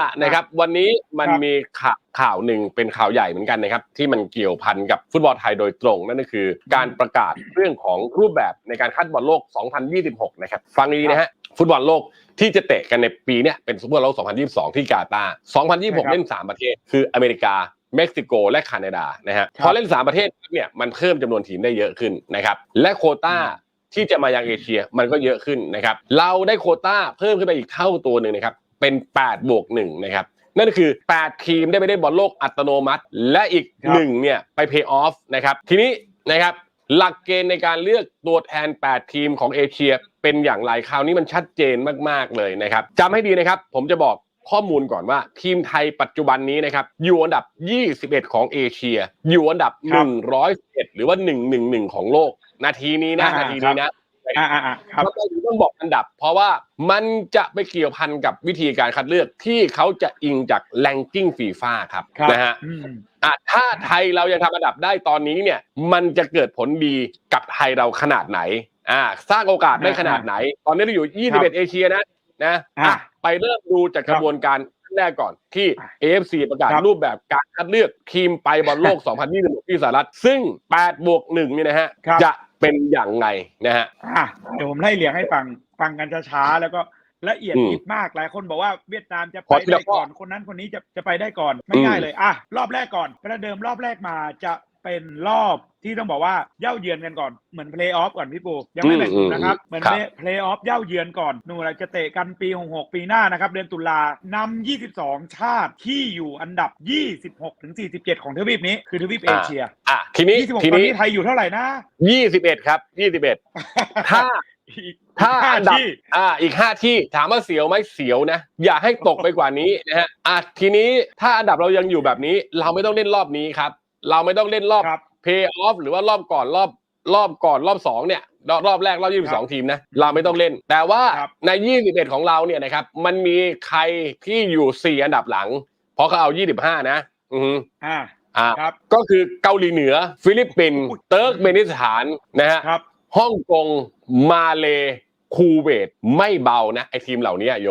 ล่ะนะครับ วันนี้มันครับมีข่าวข่าวหนึ่งเป็นข่าวใหญ่เหมือนกันนะครับ ที่มันเกี่ยวพันกับฟุตบอลไทยโดยตรง นั่นก็คือ การประกาศเรื่องของรูปแบบในการคัดบอลโลก 2026 นะครับ ฟังดีนะฮะฟุตบอลโลกที่จะเตะกันในปีเนี้ยเป็นฟุตบอลโลก 2022 ที่กาตาร์2026 เล่น 3 ประเทศ คืออเมริกาเม็กซิโกและแคนาดานะฮะครับพอเล่น 3 ประเทศเนี่ยมันเพิ่มจำนวนทีมได้เยอะขึ้นนะครับและโควต้าที่จะมายังเอเชียมันก็เยอะขึ้นนะครับ เราได้โควต้าเพิ่มขึ้นไปอีกเท่าตัวหนึ่งนะครับ เป็น 8 บวก1นะครับนั่นก็คือ 8 ทีมได้ไปได้บอลโลกอัตโนมัติ และอีกครับ1เนี่ยไปเพย์ออฟนะครับทีนี้นะครับหลักเกณฑ์ในการเลือกตัวแทน 8 ทีมของเอเชีย เป็นอย่างไรคราวนี้มันชัดเจนมาก ๆ เลยนะครับจำให้ดีนะครับ ผมจะบอกข้อมูลก่อนว่าทีมไทยปัจจุบันนี้นะครับอยู่อันดับ 21 ของเอเชีย อยู่อันดับครับ111 หรือว่า 111 ของโลก นาทีนี้นะอ่านาทีนี้นะ อ่าอ่าอ่าครับทำไมถึงต้องบอกอันดับ เพราะว่ามันจะไปเกี่ยวพันกับวิธีการคัดเลือกที่เขาจะอิงจาก ranking ฟีฟ่าครับครับนะฮะอืมอะถ้าไทยเรายังทำอันดับได้ตอนนี้เนี่ย มันจะเกิดผลดีกับไทยเราขนาดไหนอ่าสร้างโอกาสได้ขนาดไหน ตอนนี้เราอยู่ 21 เอเชียนะนะอะอะไปเริ่มดูจากกระบวนการแรกก่อนที่อะ AFC ประกาศครับรูปแบบการคัดเลือกทีมไปบอลโลก 2026ที่สหรัฐ ซึ่ง8บวก1เนี่ยนะฮะครับจะ เป็นอย่างไรนะฮะอะเดี๋ยวผมไล่เรียงให้ฟังฟังกันช้าๆแล้วก็ละเอียดอืมยิบมากหลายคนบอกว่าเวียดนามจะขไปอทีได้ละข้อก่อนคนนั้นคนนี้จะจะไปได้ก่อนไม่อืมง่ายเลยอะรอบแรกก่อนประเดิมรอบแรกมาจะ เป็นรอบที่ต้องบอกว่าเย่าเยือนกันก่อนเหมือนเพลย์ออฟก่อนพี่ปูยังไม่แบ่งกลุ่มนะครับ เหมือนครับเพลย์ออฟเย่าเยือนก่อนนู่นเราจะเตะกันปี66ปีหน้านะครับ เดือนตุลานำ22 ชาติที่อยู่อันดับ 26ถึง47 ของทวีปนี้คือทวีปเอเชียอะทีนี้26ทีตอนนี้นี้ไทยอยู่เท่าไหร่นะ 21 ครับ 21 ถ้าอีกถ้าห้อันดับที่อ่าอีก5ที่ถามว่าเสียวไหมเสียวนะ อย่าให้ตกไปกว่านี้นะฮะอะทีนี้ถ้าอันดับเรายังอยู่แบบนี้ เราไม่ต้องเล่นรอบนี้ครับ เราไม่ต้องเล่นรอบครับเพย์ออฟหรือว่ารอบก่อนรอบรอบก่อนรอบสองเนี่ย รอบรอบแรกรอบครับ22ทีมนะเราไม่ต้องเล่น แต่ว่าครับใน21ของเราเนี่ยนะครับ มันมีใครที่อยู่4อันดับหลัง เพราะเขาเอา25นะ อือฮึอ่าอ่าครับก็คือเกาหลีเหนือ ฟิลิปปินส์อุ๊ยเติร์กเมนิสถานนะฮะครับฮ่องกงมาเลคูเวตไม่เบานะ ไอทีมเหล่านี้โย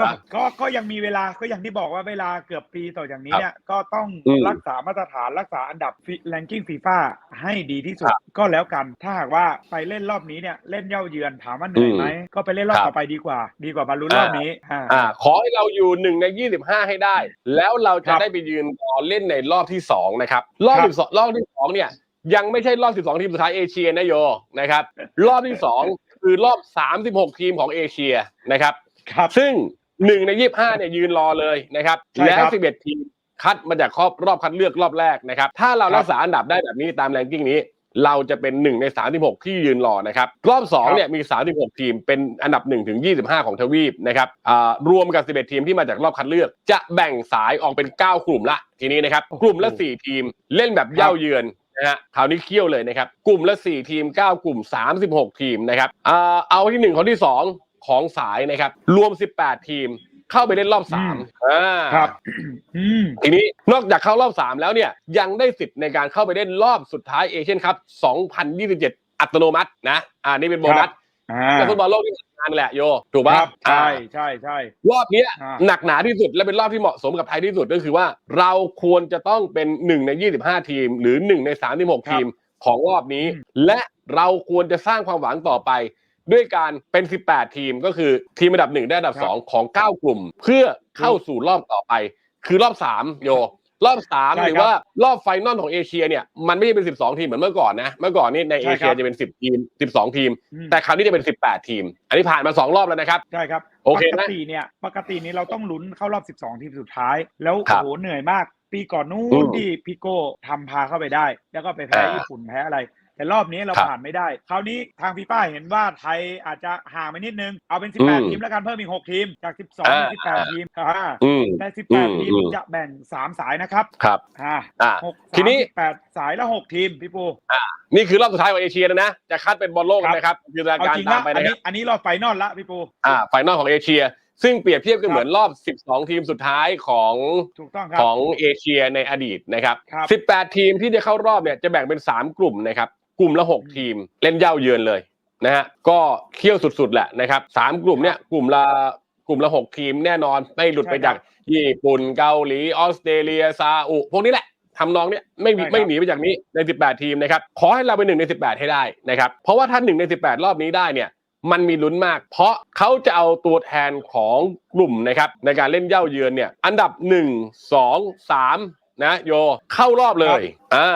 ก็ก็ก็ยังมีเวลาก็อย่างที่บอกว่าเวลาเกือบปีต่อจากนี้เนี่ยก็ต้องอืมรักษามาตรฐานรักษาอันดับแรงกิ้งฟีฟ่าให้ดีที่สุดก็แล้วกัน ถ้าหากว่าไปเล่นรอบนี้เนี่ยเล่นเย่าเยือนถามว่าเหนื่อยไหมก็ไปเล่นรอบครับต่อไปดีกว่า ดีกว่าบรรลุรอบนี้อ่าอ่าขอให้เราอยู่หนึ่งใน25ให้ได้ แล้วเราคจะรับได้ไปยืนรอเล่นในรอบที่2นะครับรอบครับที่สองรอบที่2เนี่ยยังไม่ใช่รอบ 12 ทีมสุดท้ายเอเชียนะโยนะครับ รอบที่ 2 คือรอบ 36 ทีมของเอเชียนะครับ ครับ ซึ่ง หนึ่งในยี่ห้าเนี่ยยืนรอเลยนะครับใช่แล้วครับสิบเอ็ดทีมคัดมาจากรอบรอบคัดเลือกรอบแรกนะครับ ถ้าเราครับรักษาอันดับได้แบบนี้ตามแรงกิ้งนี้ เราจะเป็นหนึ่งในสามสิบหกที่ยืนรอนะครับ รอบสองครับเนี่ยมีสามสิบหกทีมเป็นอันดับหนึ่งถึงยี่สิบห้าของทวีปนะครับอ่ารวมกับสิบเอ็ดทีมที่มาจากรอบคัดเลือก จะแบ่งสายออกเป็นเก้ากลุ่มละ ทีนี้นะครับ กลุ่มละสี่ทีมเล่นแบบเย่าเยือนนะฮะคราวนี้เคี่ยวเลยนะครับ กลุ่มละ 4 ทีม 9 กลุ่ม 36 ทีมนะครับอ่าเอาที่1ของที่ 2 ของสายนะครับ รวม 18 ทีมเข้าไปเล่นรอบอืม3อ่าครับอืมทีนี้นอกจากเข้ารอบ3แล้วเนี่ยยังได้สิทธิ์ในการเข้าไปเล่นรอบสุดท้ายเอเชียนคัพ2027 อัตโนมัตินะ อ่านี่เป็นโบนัสอ่าแต่ฟุตบอลโลกที่งานแหละโยถูกคปะรับใช่อ่าใช่ใช่รอบเนี้ยอ่าหนักหนาที่สุดและเป็นรอบที่เหมาะสมกับไทยที่สุดก็คือว่า เราควรจะต้องเป็นหนึ่งใน 25 ทีม หรือหนึ่งใน 36 ทีมของรอบนี้อืมและเราควรจะสร้างความหวังต่อไป ด้วยการเป็น 18 ทีมก็คือทีมอันดับหนึ่งได้อันดับ 2 ของ 9 กลุ่ม เพื่อเข้าสู่รอบต่อไป คือรอบ 3 โย รอบ3หรือว่ารอบไฟนอลของเอเชียเนี่ยมันไม่ใช่เป็น 12 ทีมเหมือนเมื่อก่อนนะเมื่อก่อนนี่ในเอเชียจะเป็น 10 ทีม 12 ทีมอืมแต่คราวนี้จะเป็น 18 ทีม อันนี้ผ่านมาสองรอบแล้วนะครับใช่ครับโอเคปนะกติเนี่ยปกตินี้เราต้องลุ้นเข้ารอบ 12 ทีมสุดท้าย แล้วครัโอ้บโหเหนื่อยมากปีก่อนนู้อืนมที่พี่โก้ทำพาเข้าไปได้ แล้วก็ไปแพ้อ่าญี่ปุ่นแพ้อะไร แต่รอบนี้เราครับผ่านไม่ได้ คราวนี้ทางฟีฟ่าเห็นว่าไทยอาจจะห่างไปนิดนึง เอาเป็นอืม18 ทีมแล้วกันเพิ่มอีก 6 ทีม จาก 12อ่าเป็น18 ทีมอ่าอืมแต่อืม18 ทีมอืมจะแบ่ง 3 สายนะครับ ครับอ่าอ่าหกทีนี้สามสิบแปดสายละ 6 ทีม พี่ปูนี่คือรอบสุดท้ายของเอเชียแล้วนะ จะคัดเป็นบอลโลกครับนะครับคือรายเอาการจริงตานะมไปอันนะคนี้รับอันนี้รอบไฟนอลละพี่ปูอ่าไฟนอลของเอเชียซึ่งเปรียบเทียบกันครับเหมือนรอบ 12 ทีมสุดท้ายของถูกต้องครับของเอเชียในอดีตนะครับครับ 18 ทีมที่จะเข้ารอบเนี่ยจะแบ่งเป็น 3 กลุ่มนะครับ กลุ่มละ 6 ทีมเล่นเย่าเยือนเลยนะฮะก็เคี่ยวสุดๆแหละนะครับสามกลุ่มเนี่ยกลุ่มละกลุ่มละหกทีมแน่นอนไม่หลุดไปใช่ครัจากบญี่ปุ่นเกาหลีออสเตรเลียซาอุพวกนี้แหละทำนองเนี้ยไม่มีใช่ครับไม่หนีไปจากนี้ใน 18 ทีมนะครับขอให้เราเป็นหนึ่งใน 18 ให้ได้นะครับเพราะว่าถ้าหนึ่งใน 18 รอบนี้ได้เนี่ยมันมีลุ้นมาก เพราะเขาจะเอาตัวแทนของกลุ่มนะครับในการเล่นเย่าเยือนเนี่ยอันดับ 1 2 3นะโยเข้ารอบเลยอ่า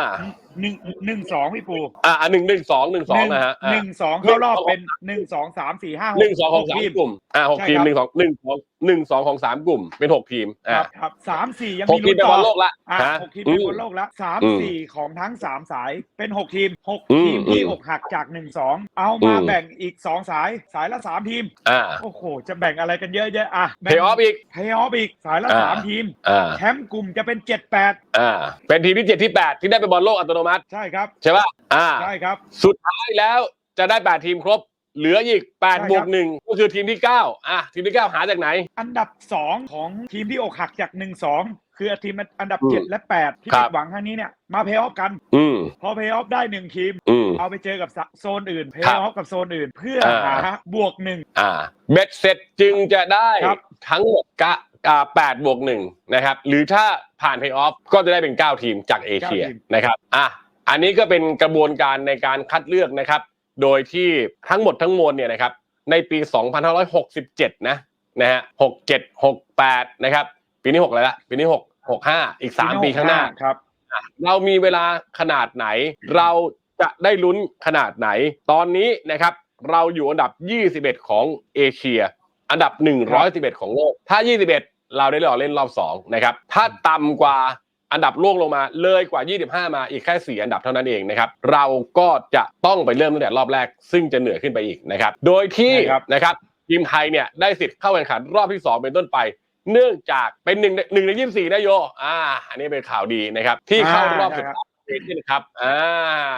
หนึ่งหนึ่งสองพี่ปูอ่าหนึ่งหนึ่งสองหนึ่งสองนะฮะอ่าหนึ่งสองเข้ารอบเป็นหนึ่งสองสามสี่ห้าหกหนึ่งสองของสามทีกลุ่มอ่าหกใช่ทีมครับหนึ่งสองหนึ่งสอง หนึ่งสองของสามกลุ่มเป็นหกทีมคอ่ารับครับสามสี่ยังหมีกทีลุ้มนเป็นต่บออลโลกละอะฮะหกทีมอืเป็นมบอลโลกแล้วสามอืมสี่ของทั้งสามสายเป็นหกทีมหกอืมทีมที่อืมอกหักจากหนึ่งสองเอามาอืม แบ่งอีกสองสายสายละสามทีม อ่าโอ้โห จะแบ่งอะไรกันเยอะแยะอะเพย์ออฟอีก เพย์ออฟอีกสายละอ่า สามทีม อ่าแชมป์กลุ่มจะเป็นเจ็ดแปดอ่าเป็นทีมที่เจ็ดที่แปดที่ได้ไปบอลโลกอัตโนมัติใช่ครับ ใช่ป่ะอ่า ใช่ครับ สุดท้ายแล้วจะได้แปดทีมครบ เหลืออีกแปดใช่ครับบวกหนึ่งก็คือทีมที่เก้าอะ ทีมที่เก้าหาจากไหน อันดับสองของทีมที่อกหักจากหนึ่งสองคือทีมอันดับอืมเจ็ดและแปดที่ครัผิบดหวังครั้งนี้เนี่ย มาเพย์ออฟกันอืมพอเพย์ออฟได้หนึ่งทีมอืมเอาไปเจอกับโซนอื่นเพครัย์บออฟกับโซนอื่นเพื่ออ่าหาบวกหนึ่งอ่าเบ็ดเสร็จจึงจะได้ครับทั้งหมดกะอ่าแปดบวกหนึ่งนะครับ หรือถ้าผ่านเพย์ออฟก็จะได้เป็นเก้าทีมจากเอเชียนะครับอะอันนี้ก็เป็นกระบวนการในการคัดเลือกนะครับ โดยที่ทั้งหมดทั้งมวลเนี่ยนะครับในปี 2567 นะนะฮะ67 68 นะครับ ปีนี้6อะไรละปีนี้ 6 65 อีก 3 ปีข้างหน้าครับเรามีเวลาขนาดไหน เราจะได้ลุ้นขนาดไหน ตอนนี้นะครับ เราอยู่อันดับ 21 ของเอเชีย อันดับ 111 ของโลก ถ้า 21 เราได้รอเล่นรอบ 2 นะครับ ถ้าต่ำกว่า อันดับโลกลงมาเลยกว่า 25 มาอีกแค่ 4 อันดับเท่านั้นเองนะครับ เราก็จะต้องไปเริ่มตั้งแต่รอบแรก ซึ่งจะเหนื่อยขึ้นไปอีกนะครับ โดยที่ใช่ครับนะครับทีมไทยเนี่ยได้สิทธิ์เข้าแข่งขันรอบที่ 2 เป็นต้นไป เนื่องจากเป็นหนึ่งในหนึ่งในยี่สิบสี่นะโย อ่า อันนี้เป็นข่าวดีนะครับ ที่เข้ารอบสุดท้ายเอเชียนครับอ่า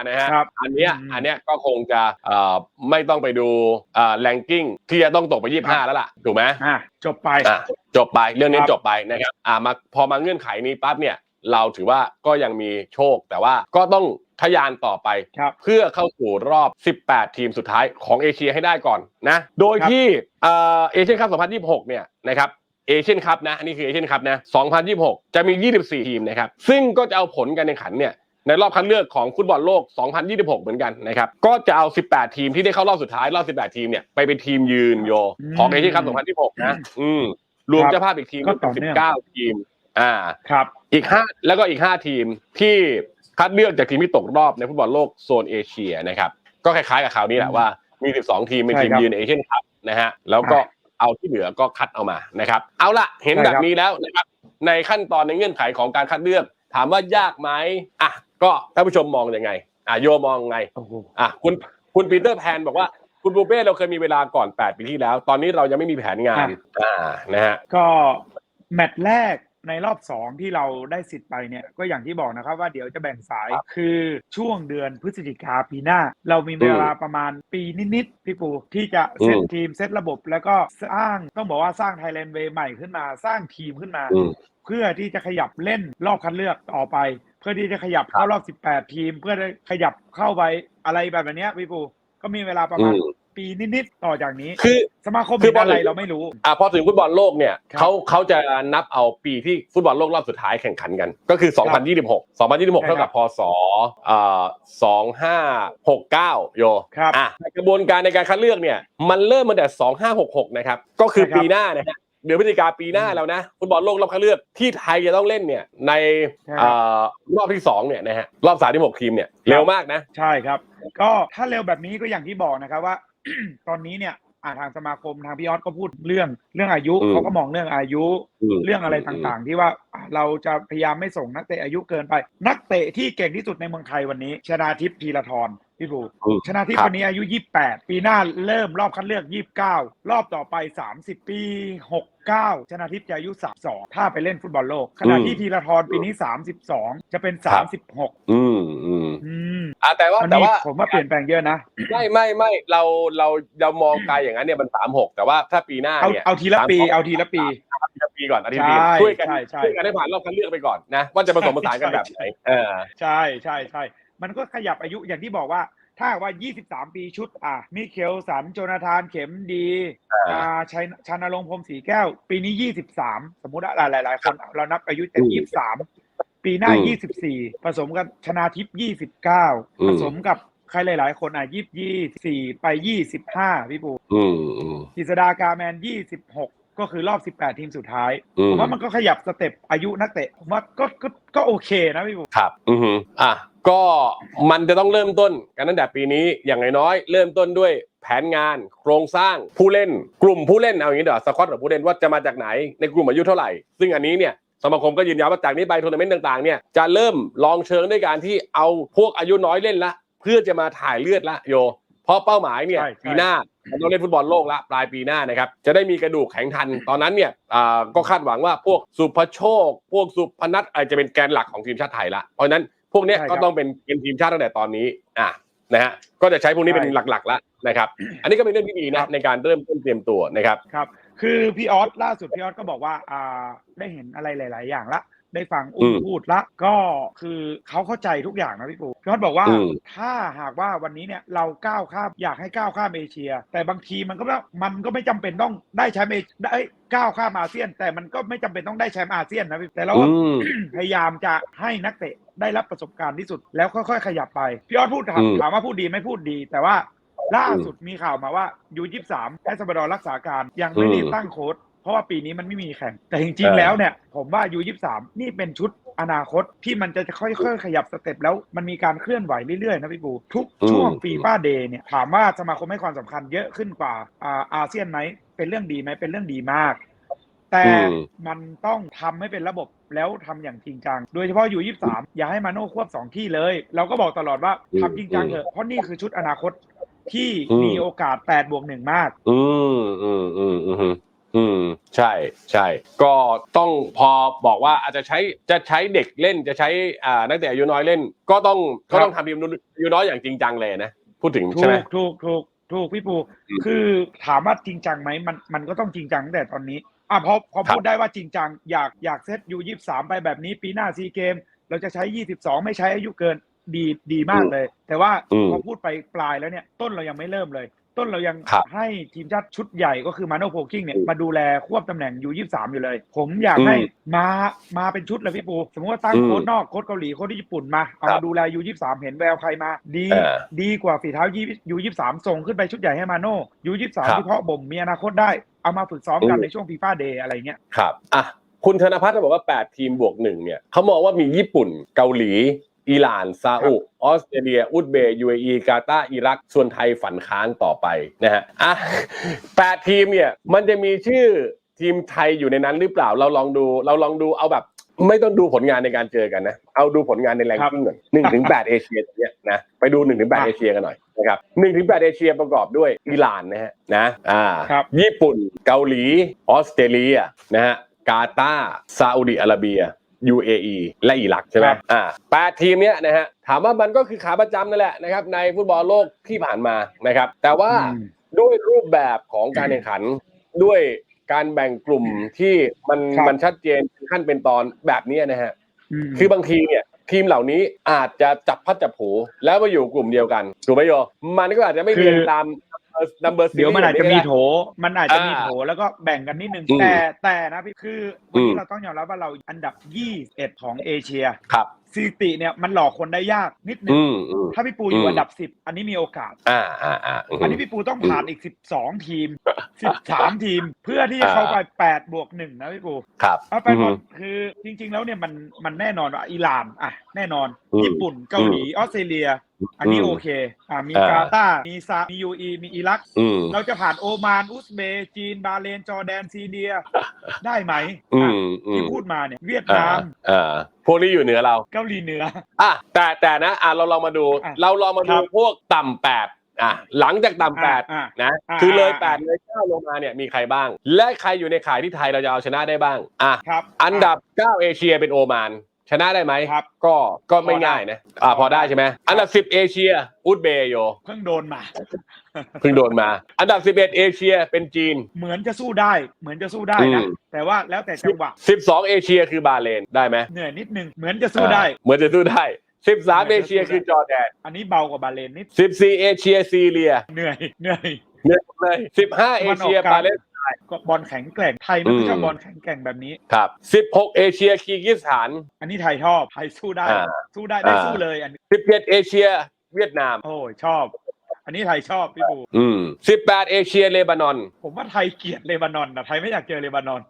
นะฮะครับอันเนี้ยอืมอันเนี้ยก็คงจะเอ่อไม่ต้องไปดูเอ่อแรงกิ้งที่จะต้องตกไปยี่ห้าแล้วล่ะ ถูกไหมอะจบไปอะจบไปเรื่องนี้ครับจบไปนะครับอ่ามาพอมาเงื่อนไขนี้ปั๊บเนี่ย เราถือว่าก็ยังมีโชคแต่ว่าก็ต้องทะยานต่อไปครับเพื่อเข้าสู่รอบ 18 ทีมสุดท้ายของเอเชียให้ได้ก่อนนะ โดยครับที่เอ่อเอเชียนคัพ 2026 เนี่ยนะครับเอเชียนคัพนะอันนี้คือเอเชียนคัพนะ 2026 จะมี 24 ทีมนะครับ ซึ่งก็จะเอาผลการแข่งขันเนี่ยในรอบคัดเลือกของฟุตบอลโลก 2026 เหมือนกันนะครับ ก็จะเอา 18 ทีมที่ได้เข้ารอบสุดท้ายรอบ 18 ทีมเนี่ยไปเป็นทีมยืนโยอืมของเอเชียนคัพ 2026 นะ อืมรวมครับเจ้าภาพอีกทีมก็ต่อเนื่อง19 ทีม อ่าครับอีกห้าแล้วก็อีกห้าทีมที่คัดเลือกจากทีมที่ตกรอบในฟุตบอลโลกโซนเอเชียนะครับ ก็คล้ายๆกับข่าวนี้แหละว่ามี 12 ทีมเป็นใช่ทีมครับยืนเอเชียนคัพนะฮะแล้วก็เอาที่เหลือก็คัดเอามานะครับ เอาละเห็นใช่แบครับบนี้แล้วนะครับในขั้นตอนในเงื่อนไขของการคัดเลือก ถามว่ายากไหมอะก็ท่านผู้ชมมองยังไง อะโยมองไงโอ้โหอะคุณคุณปีเตอร์แพนบอกว่าคุณปูเป้เราเคยมีเวลาก่อน 8 ปีที่แล้ว ตอนนี้เรายังไม่มีแผนงานอ่านะฮะก็แมตช์แรก ในรอบสองที่เราได้สิทธิ์ไปเนี่ยก็อย่างที่บอกนะครับว่าเดี๋ยวจะแบ่งสายคือช่วงเดือนพฤศจิกาปีหน้า เรามีเวลาประมาณปีนิดๆพี่ปูที่จะเซตอืมทีมเซตระบบ แล้วก็สร้างต้องบอกว่าสร้างไทยแลนด์เวย์ใหม่ขึ้นมาสร้างทีมขึ้นมาอืมเพื่อที่จะขยับเล่นรอบคัดเลือกต่อไป เพื่อที่จะขยับเข้ารอบ 18 ทีม เพื่อได้ขยับเข้าไปอะไรแบบเนี้ยพี่ปูก็มีเวลาประมาณอืม ปีนิดๆต่อจากนี้ คือสมาคมคืเห็อนบอลอะไรเราไม่รู้อะพอถึงฟุตบอลโลกเนี่ยครับเขาเขาจะนับเอาปีที่ฟุตบอลโลกรอบสุดท้ายแข่งขันกัน ก็คือ 2026 2026 เท่ากับพศอ่า2569 โยครับอะในกระบวนการในการคัดเลือกเนี่ยมันเริ่มมาแต่ 2566 นะครับ ก็คือใช่ครับปีหน้านะฮะเดือนพฤศจิกาปีหน้าแล้วนะฟุตบอลโลกรอบคัดเลือกที่ไทยจะต้องเล่นเนี่ยในใช่ครับอ่ารอบที่สองเนี่ยนะฮะรอบ36ทีมเนี่ยเร็วมากนะ ใช่ครับ ก็ถ้าเร็วแบบนี้ก็อย่างที่บอกนะครับว่า ตอนนี้เนี่ยอ่าทางสมาคมทางพี่ออสก็พูดเรื่องเรื่องอายุอืมเขาก็มองเรื่องอายุมเรื่องอะไรต่างๆ ที่ว่าอ่าเราจะพยายามไม่ส่งนักเตะอายุเกินไป นักเตะที่เก่งที่สุดในเมืองไทยวันนี้ ชนาทิพย์ธีรทรพี่บูอืมชนาทิพคย์รับวันนี้อายุ 28 ปีหน้าเริ่มรอบคัดเลือก 29 รอบต่อไป 30 ปี 69 ชนาทิพย์จะอายุ 32 ถ้าไปเล่นฟุตบอลโลก ขณะที่ธีรทรปีนี้ 32 จะเป็น 36 อืมอืม อืมอะแต่ว่าวันแต่นี้ว่าผมว่าเปลี่ยนแปลงเยอะนะไม่ไม่ไม่เราเราเรามองไกลอย่างนั้นเนี่ยมันสามหกแต่ว่าถ้าปีหน้าเอาเนี่ยเอาทีละปีสามสองเอาทีละปีเอาทีละปีก่อนเอาทีละปีใช่ช่วยกันใช่ใช่ช่วยกันให้ผ่านรอบคัดเลือกไปก่อนนะว่าจะผสมผสานกันแบบไหนเออใช่ใช่ใช่มันก็ขยับอายุอย่างที่บอกว่าถ้าหากว่า 23 ปีชุด อะมิเคลสัน โจนาธาน เข็มดีอ่าอ่าชัยชานรงค์พรหมศรีแก้ว ปีนี้ 23 สมมุติว่าหลายหลายๆคนเรานับอายุเต็มอืม23 ปีหน้า อืม24 ผสมกับชนาทิพย์อื29 ม ผสมกับใครหลาย ๆ คนอะ20 24 ไป 25 พี่ปูอืมอืมกิษดากาแมน 26 ก็คือรอบ 18 ทีมสุดท้าย อืผมมว่ามันก็ขยับสเต็ปอายุนักเตะผมว่าก็ก็ก็โอเคนะพี่ปู ครับ อือฮึอะก็มันจะต้องเริ่มต้นกันตั้งแต่ปีนี้อย่างน้อยๆเริ่มต้นด้วยแผนงานโครงสร้างผู้เล่น กลุ่มผู้เล่นเอาอย่างนี้เดี๋ยวสควอตกับผู้เล่นว่าจะมาจากไหนในกลุ่มอายุเท่าไหร่ ซึ่งอันนี้เนี่ย สมาคมก็ยืนยันว่าจากนี้ไปทัวร์นาเมนต์ต่างๆเนี่ยจะเริ่มลองเชิงด้วยการที่เอาพวกอายุน้อยเล่นละ เพื่อจะมาถ่ายเลือดละโย เพราะเป้าหมายเนี่ยใช่ใช่ปีหน้ามันต้องเล่นฟุตบอลโลกละปลายปีหน้านะครับ จะได้มีกระดูกแข็งทัน ตอนนั้นเนี่ยอ่าก็คาดหวังว่าพวกสุภโชค พวกสุพนัทอาจจะเป็นแกนหลักของทีมชาติไทยละเพราะฉะนั้นพวกเนี้ยใช่ครับก็ต้องเป็นเป็นทีมชาติตั้งแต่ตอนนี้อะนะฮะก็จะใช้พวกนี้เป็นใช่หลักๆแล้วนะครับ อันนี้ก็เป็นเรื่องที่ดีครันะบในการเริ่มต้นเตรียมตัวนะครับ ครับคือพี่ออสล่าสุดพี่ออสก็บอกว่าอ่าได้เห็นอะไรหลาย ๆ อย่างละ ได้ฟังอุ้มอืมพูดละ ก็คือเขาเข้าใจทุกอย่างนะพี่ปูพี่ออสบอกว่า อืม ถ้าหากว่าวันนี้เนี่ยเราก้าวข้ามอยากให้ก้าวข้ามเอเชีย แต่บางทีมันก็ไม่มันก็ไม่จำเป็นต้องได้แชมป์เอได้ก้าวข้ามอาเซียน แต่มันก็ไม่จำเป็นต้องได้แชมป์อาเซียนนะพี่แต่เราอืม พยายามจะให้นักเตะได้รับประสบการณ์ที่สุดแล้วค่อยๆ ขยับไป พี่ออสพูดถามอืมถามว่าพูดดีไม่พูดดี แต่ว่า ล่าสุดมีข่าวมาว่ายูยี่สามแอสบาดอร์รักษาการยังไม่ได้อืมตั้งโค้ดเพราะว่าปีนี้มันไม่มีแข่ง แต่จริงเออๆแล้วเนี่ย ผมว่ายูยี่สามนี่เป็นชุดอนาคตที่มันจะค่อยๆขยับสเต็ปแล้วมันมีการเคลื่อนไหวเรื่อยๆนะพี่ปู ทุกช่วงฟีฟ่าเดย์เนี่ยถามว่าสมาคมให้ความสำคัญเยอะขึ้นกว่าอ่าอาเซียนไหมเป็นเรื่องดีไหมเป็นเรื่องดีมาก แต่อืมมันต้องทำให้เป็นระบบแล้วทำอย่างจริงจัง โดยเฉพาะอยู่ยี่สามอย่าให้มาโน่ควบสองที่เลย เราก็บอกตลอดว่าอืมทำจริงจังเถอะเพราะนี่คือชุดอนาคต ที่อืมมีโอกาส8บวกหนึ่งมาก อืมอืมอืมอืมอืมใช่ใช่ก็ต้องพอบอกว่าอาจจะใช้จะใช้เด็กเล่นจะใช้อ่านักเตะอายุน้อยเล่น ก็ต้องก็ต้องทำทีมอายุน้อยอย่างจริงจังเลยนะพูดถึงถูใช่ไหมกถูกถูกถูกพี่ปูอืมคือถามว่าจริงจังไหมมันมันก็ต้องจริงจังตั้งแต่ตอนนี้อะพอพอครับพูดได้ว่าจริงจังอยากอยากเซตยูยี่สามไปแบบนี้ปีหน้าซีเกม เราจะใช้ยี่สิบสองไม่ใช้อายุเกิน ดีดีมากเลย แต่ว่าอืมพอพูดไปปลายแล้วเนี่ยต้นเรายังไม่เริ่มเลย ต้นเรายังครับให้ทีมชาติชุดใหญ่ก็คือมาโนโพคิงเนี่ยอืมมาดูแลควบตำแหน่งยูยี่สามอยู่เลย ผมอยากอืมให้มามาเป็นชุดเลยพี่ปู สมมติว่าตั้งอืมโค้ชนอกโค้ชเกาหลีโค้ชที่ญี่ปุ่นมาเอาครัมาบดูแลยูยี่สามเห็นแววใครมา ดีเออดีกว่าฝีเท้ายูยี่สามส่งขึ้นไปชุดใหญ่ให้มาโน่ยูยี่สามครับที่เพาะบ่มมีอนาคตได้เอามาฝึกซ้อมกันอืมในช่วงฟีฟ่าเดย์อะไรเงี้ยครับอะคุณธนพัฒน์บอกว่า 8 ทีมบวกหนึ่งเนี่ยเขามองว่ามีญี่ปุ่นเกาหลี อิหร่านซาอุออสเตรเลีย อุซเบย์ยูเออีกาตาร์อิรัก ส่วนไทยฝันค้างต่อไปนะฮะอะแปดทีมเนี่ย มันจะมีชื่อทีมไทยอยู่ในนั้นหรือเปล่าเราลองดู เราลองดูเอาแบบ ไม่ต้องดูผลงานในการเจอกันนะ เอาดูผลงานในแรงกิ้งก่อนหนึ่งถึงแปดเอเชียเนี่ยนะไปดูหนึ่งถึงแปดอะเอเชียกันหน่อยนะครับหนึ่งถึงแปดเอเชียประกอบด้วยอิหร่านนะฮะนะอ่าครับญี่ปุ่นเกาหลีออสเตรเลียนะฮะกาตาร์ซาอุดิอาระเบีย UAE และอิรักใช่ไหมครับอ่าแปดทีมเนี้ยนะฮะถามว่ามันก็คือขาประจำนั่นแหละนะครับในฟุตบอลโลกที่ผ่านมานะครับ แต่ว่าอืมด้วยรูปแบบของการแข่งขันด้วยการแบ่งกลุ่มที่มันครับมันชัดเจนเป็นขั้นเป็นตอนแบบเนี้ยนะฮะมคือบางทีเนี่ยทีมเหล่านี้อาจจะจับพัดจับผูแล้วมาอยู่กลุ่มเดียวกันถูกไหมโยมันก็อาจจะไม่เรียงคือตาม number เดี๋ยวมันอาจจะมีโถก็ไมันอาจจะมีอ่าโถแล้วก็แบ่งกันนิดนึงอืมแต่แต่นะพี่คือวันอืนี้มเราต้องยอมรับว่าเราอันดับ 21 ของเอเชียครับสถิติเนี่ยมันหลอกคนได้ยากนิดนึงอืมอืมถ้าพี่ปูอยู่อืมอันดับ10อันนี้มีโอกาส อ่าอ่าอ่าอันนี้พี่ปูต้องผ่านอีก12ทีม13ทีม เพื่อที่จะเข้าไป8บวก1นะพี่ปูครับเอาไปก่อนอืมคือจริง ๆ แล้วเนี่ยมันมันแน่นอนว่าอิหร่านอะแน่นอนอืมญี่ปุ่นเกาหลีออสเตรเลียอันนี้อืมโอเค อ่ามีอ่ากาตาร์มีซามียูอีมีอิรักอืมเราจะผ่านโอมาน อุซเบย์จีน บาห์เรนจอร์แดน ซีเรีย ได้ไหมอือะมอืที่มพูดมาเนี่ย เวียดอ่านามอ่าพวกนี้อยู่เหนือเรา เกาหลีเหนือ อะ แต่แต่นะ อะเราลองมาดูอะเราลองมาคดูรับพวกต่ำแปดอะหลังจากต่ำแปดอะนะอ่าคือเลยอ่าแปดเลยเก้าลงมาเนี่ยมีใครบ้าง และใครอยู่ในข่ายที่ไทยเราจะเอาชนะได้บ้างอะครับอันดับเก้าเอเชียเป็นโอมาน ชนะได้ไหมครับ ก็ก็ไม่พอได้ง่ายนะอ่าพอได้ใช่ไหมอันดับสิบเอเชียอุซเบย์โยเพิ่งโดนมาเพิ่งโดนมา อันดับสิบเอ็ดเอเชียเป็นจีน เหมือนจะสู้ได้ เหมือนจะสู้ได้นะอืมแต่ว่าแล้วแต่จังหวะสิบสองเอเชียคือบาห์เรนได้ไหมเหนื่อยนิดนึงเหมือนจะสู้ได้อ่าเหมือนจะสู้ได้13เอเชียคือจอร์แดน อันนี้เบากว่าบาเลนนิด14เอเชียซีเรีย เหนื่อยเหนื่อยเนี่ยเลย15เอเชียปาเลส ก็บอลแข็งแกร่งไทยไม่ค่อยชอบอืมบอลแข็งแกร่งแบบนี้ครับ 16 เอเชียคีร์กิสถาน อันนี้ไทยชอบไทยสู้ได้อ่าสู้ได้ได้อ่าสู้เลยอันนี้17 เอเชียเวียดนาม โอ้ยชอบ อันนี้ไทยชอบพี่ปูอืม18 เอเชียเลบานอน ผมว่าไทยเกลียดเลบานอนนะไทยไม่อยากเจอเลบานอน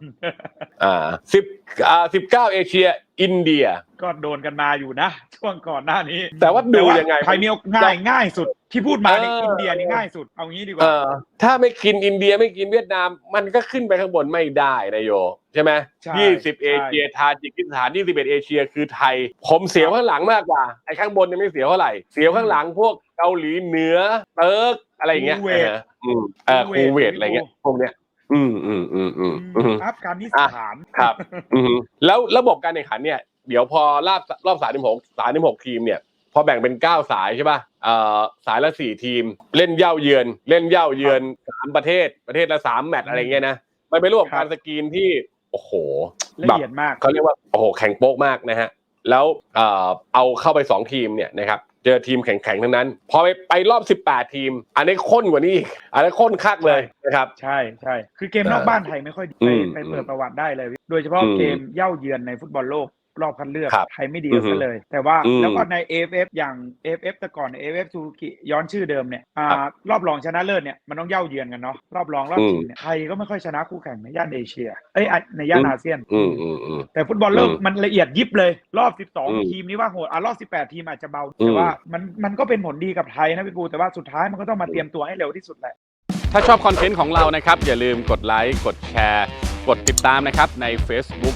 อ่า10อ่า19 เอเชียอินเดีย ก็โดนกันมาอยู่นะ ช่วงก่อนหน้านี้ แต่ว่าดูยังไงไทยมีโอกง่ายง่ายสุด ที่พูดมาในเอออิ อินเดียนี่ง่ายสุด เอางี้ดีกเอว่า อถ้าไม่กินอินเดียไม่กินเวียดนาม มันก็ขึ้นไปข้างบนไม่ได้นะโย ใช่ไหมใช่ยี่สิบใช่เอเชียทาจิกิสถานยี่สิบเอ็ดเอเชียคือไทย ผมเสียวข้างหลังมากกว่าไอ้ข้างบนยังไม่เสียวเท่าไหร่เสียวข้างหลังพวกเกาหลีเหนือเติร์กอะไรอย่างเงี้ยคูเวตเอออืมเออคูคูเวเวตตอะไรเงี้ยพวกเนี้ยอืมอืมอืมอืมอืม อัฟกานิสถาน ครับ อืมแล้วระบบการแข่งขันเนี่ย เดี๋ยวพอรอบรอบสามสิบหกสามสิบหกทีมเนี่ย พอแบ่งเป็นเก้าสายใช่ป่ะเอ่อสายละสี่ทีม เล่นเย่าเยือน เล่นเย่าเยือนสามประเทศประเทศละสามแมตช์อะไรเงี้ยนะมันเป็นระบบครับการสกรีนที่โอ้โหละแบบเอียดมากเขาเรียกว่าโอ้โหแข่งโป๊กมากนะฮะแล้วเอ่อเอาเข้าไปสองทีมเนี่ยนะครับเจอทีมแข็งๆทั้งนั้น พอไปไปรอบสิบแปดทีม อันนี้ข้นกว่านี้อีกอันนี้ข้นคักเลยนะครับใช่ใช่คือเกมนอกบ้านไทยไม่ค่อยดีอืไปมไปเปิดประวัติได้เลย โดยเฉพาะอืมเกมเย่าเยือนในฟุตบอลโลก รอบคัดเลือกครับไทยไม่ดีกันอือฮึซะเลย แต่ว่าอืมแล้วก็ใน AFF อย่าง AFF แต่ก่อนใน AFF ซูกิย้อนชื่อเดิมเนี่ยอ่าครับรอบรองชนะเลิศเนี่ยมันต้องเย่าเยือนกันเนาะรอบรองรอบอืมชิงเนี่ยไทยก็ไม่ค่อยชนะคู่แข่งในย่านเอเชียเอ้ยอะในย่านอาเซียน อืมอืมอืม แต่ฟุตบอลโลกอืมมันละเอียดยิบเลย รอบ อืม12 ทีมนี้ว่าโหดอะรอบ 18 ทีมอาจจะเบา อืมแต่ว่ามันมันก็เป็นผลดีกับไทยนะพี่ปูแต่ว่าสุดท้ายมันก็ต้องมาเตรียมตัวให้เร็วที่สุดแหละ ถ้าชอบคอนเทนต์ของเรานะครับ อย่าลืมกดไลค์ กดแชร์ กดติดตามนะครับ ใน Facebook